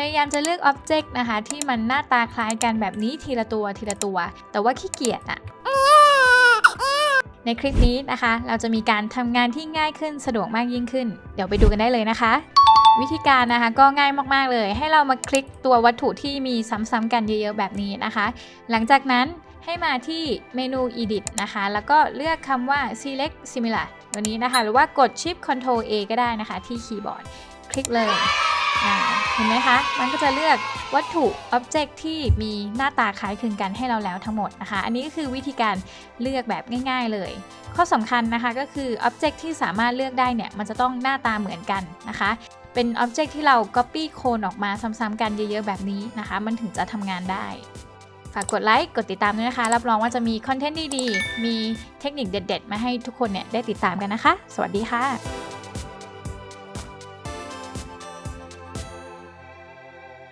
พยายามจะเลือก Object นะคะ ที่มันหน้าตาคล้ายกันแบบนี้ทีละตัวทีละตัว แต่ว่าขี้เกียจอะในคลิปนี้นะคะ เราจะมีการทำงานที่ง่ายขึ้นสะดวกมากยิ่งขึ้น เดี๋ยวไปดูกันได้เลยนะคะ วิธีการนะคะก็ง่ายมากๆเลย ให้เรามาคลิกตัววัตถุที่มีซ้ำๆกันเยอะๆแบบนี้นะคะ หลังจากนั้นให้มาที่เมนู edit นะคะ แล้วก็เลือกคำว่า select similar ตัวนี้นะคะ หรือว่ากด shift control A ก็ได้นะคะ ที่คีย์บอร์ด คลิกเลย เห็นไหมคะ มันก็จะเลือกวัตถุ object ที่มีหน้าตาคล้ายคลึงกันให้เราแล้วทั้งหมดนะคะ อันนี้ก็คือวิธีการเลือกแบบง่าย ๆเลย ข้อสำคัญนะคะก็คือ object ที่สามารถเลือกได้เนี่ย มันจะต้องหน้าตาเหมือนกันนะคะ เป็น object ที่เรา copy โคลนออกมาซ้ำๆกันเยอะๆแบบนี้นะคะ มันถึงจะทำงานได้ฝากกดไลค์กดติดตามด้วยนะคะ รับรองว่าจะมีคอนเทนต์ดีๆ มีเทคนิคเด็ด ๆ มาให้ทุกคนเนี่ยได้ติดตามกันนะคะ สวัสดีค่ะ